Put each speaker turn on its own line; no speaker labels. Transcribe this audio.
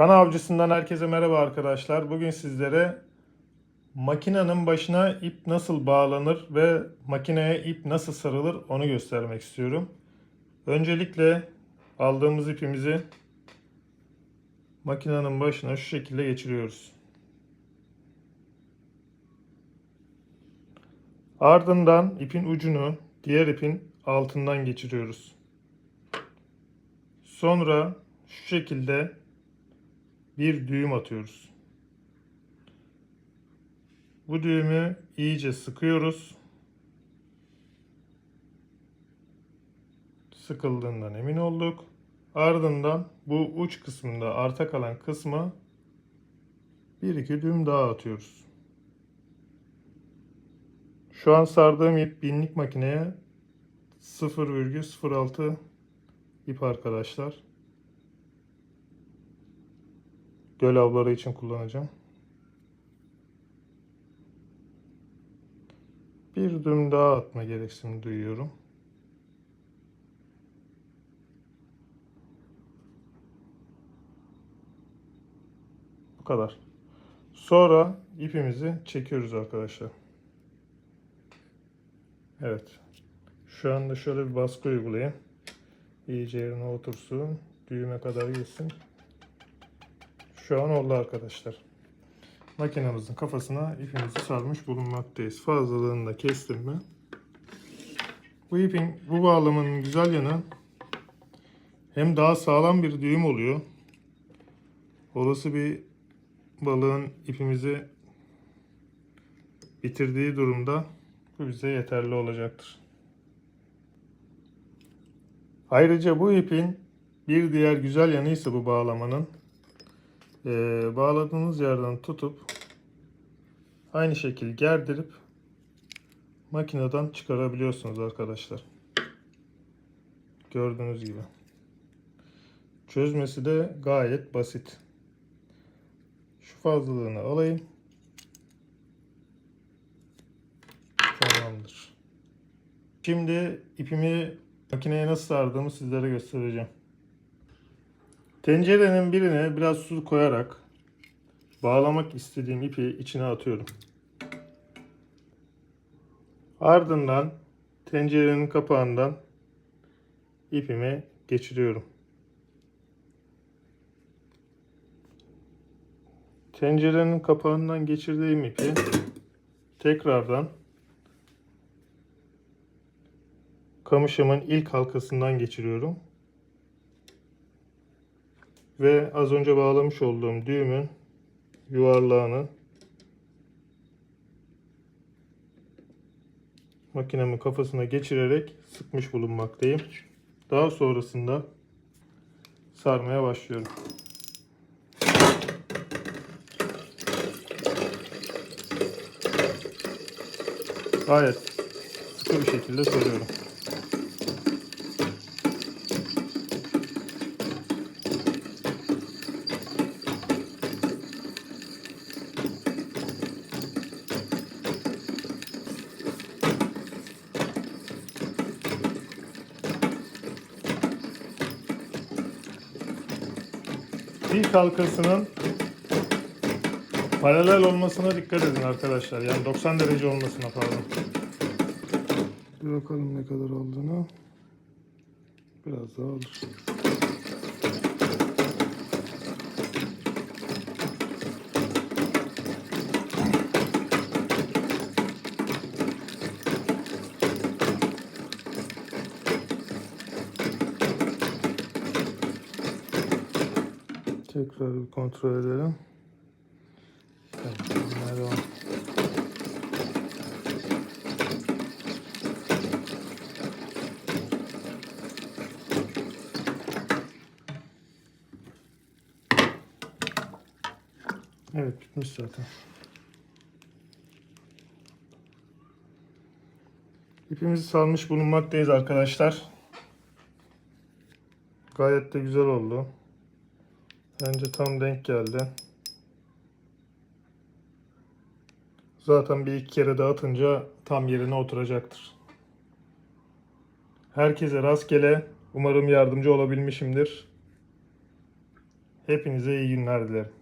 Kana avcısından herkese merhaba arkadaşlar. Bugün sizlere makinenin başına ip nasıl bağlanır ve makineye ip nasıl sarılır onu göstermek istiyorum. Öncelikle aldığımız ipimizi makinenin başına şu şekilde geçiriyoruz. Ardından ipin ucunu diğer ipin altından geçiriyoruz. Sonra şu şekilde bir düğüm atıyoruz. Bu düğümü iyice sıkıyoruz. Sıkıldığından emin olduk. Ardından bu uç kısmında arta kalan kısmı bir iki düğüm daha atıyoruz. Şu an sardığım ip binlik makineye 0,06 ip arkadaşlar. Göl avları için kullanacağım. Bir düğüm daha atma gereksinimi duyuyorum. Bu kadar. Sonra ipimizi çekiyoruz arkadaşlar. Evet. Şu anda şöyle bir baskı uygulayayım. İyice yerine otursun. Düğüme kadar gitsin. Şu an oldu arkadaşlar. Makinamızın kafasına ipimizi sarmış bulunmaktayız. Fazlalığını da kestim mi? Bu ipin, bu bağlamanın güzel yanı hem daha sağlam bir düğüm oluyor. Olası bir balığın ipimizi bitirdiği durumda bu bize yeterli olacaktır. Ayrıca bu ipin bir diğer güzel yanı ise bu bağlamanın ee, bağladığınız yerden tutup aynı şekil gerdirip makineden çıkarabiliyorsunuz arkadaşlar. Gördüğünüz gibi. Çözmesi de gayet basit. Şu fazlalığını alayım. Tamamdır. Şimdi ipimi makineye nasıl sardığımı sizlere göstereceğim. Tencerenin birine biraz su koyarak bağlamak istediğim ipi içine atıyorum. Ardından tencerenin kapağından ipimi geçiriyorum. Tencerenin kapağından geçirdiğim ipi tekrardan kamışımın ilk halkasından geçiriyorum. Ve az önce bağlamış olduğum düğümün yuvarlağını makinemin kafasına geçirerek sıkmış bulunmaktayım. Daha sonrasında sarmaya başlıyorum. Gayet sıkı bir şekilde sarıyorum. İlk halkasının paralel olmasına dikkat edin arkadaşlar. Yani 90 derece olmasına pardon. Bir bakalım ne kadar olduğunu. Biraz daha olur. Tekrar bir kontrol edelim. Evet, devam. Evet bitmiş zaten. İpimizi salmış bulunmaktayız arkadaşlar. Gayet de güzel oldu. Bence tam denk geldi. Zaten bir iki kere dağıtınca tam yerine oturacaktır. Herkese rastgele. Umarım yardımcı olabilmişimdir. Hepinize iyi günler dilerim.